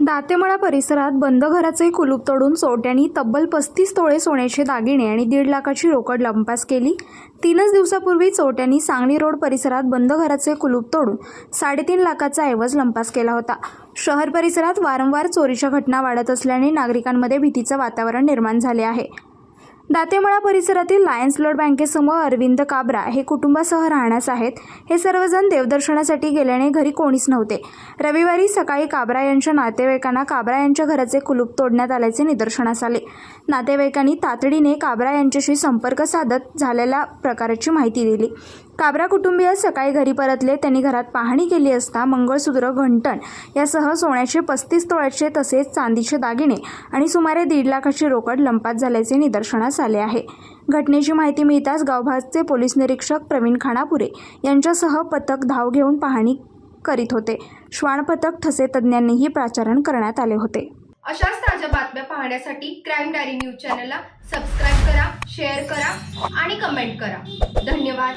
दातेमळा परिसरात बंद घराचे कुलूप तोडून चोरट्यांनी तब्बल पस्तीस तोळे सोन्याचे दागिने आणि दीड लाखाची रोकड लंपास केली. तीनच दिवसापूर्वी चोरट्यांनी सांगली रोड परिसरात बंद घराचे कुलूप तोडून साडेतीन लाखाचा ऐवज लंपास केला होता. शहर परिसरात वारंवार चोरीच्या घटना वाढत असल्याने नागरिकांमध्ये भीतीचं वातावरण निर्माण झाले आहे. दातेमळा परिसरातील लायन्स ब्लड बँकेसमोर अरविंद काबरा हे कुटुंबासह राहण्यास आहेत. हे सर्वजण देवदर्शनासाठी गेल्याने घरी कोणीच नव्हते. रविवारी सकाळी काबरा यांच्या नातेवाईकांना काबरा यांच्या घराचे कुलूप तोडण्यात आल्याचे निदर्शनास आले. नातेवाईकांनी तातडीने काबरा यांच्याशी संपर्क साधत झालेल्या प्रकाराची माहिती दिली. काबरा कुटुंबीय सकाळी घरी परतले. त्यांनी घरात पाहणी केली असता मंगळसूत्र घंटण यासह सोन्याचे पस्तीस तोळ्याचे तसेच चांदीचे दागिने आणि सुमारे दीड लाखाची रोकड लंपात झाल्याचे निदर्शनास आले आहे. घटनेची माहिती मिळताच गावभागचे पोलीस निरीक्षक प्रवीण खानापुरे यांच्यासह पथक धाव घेऊन पाहणी करीत होते. श्वान पथक ठसे तज्ज्ञांनीही प्राचारण करण्यात आले होते. अशाच ताज्या बातम्या पाहण्यासाठी क्राईम डायरी न्यूज चॅनलला सबस्क्राईब करा शेअर करा आणि कमेंट करा. धन्यवाद.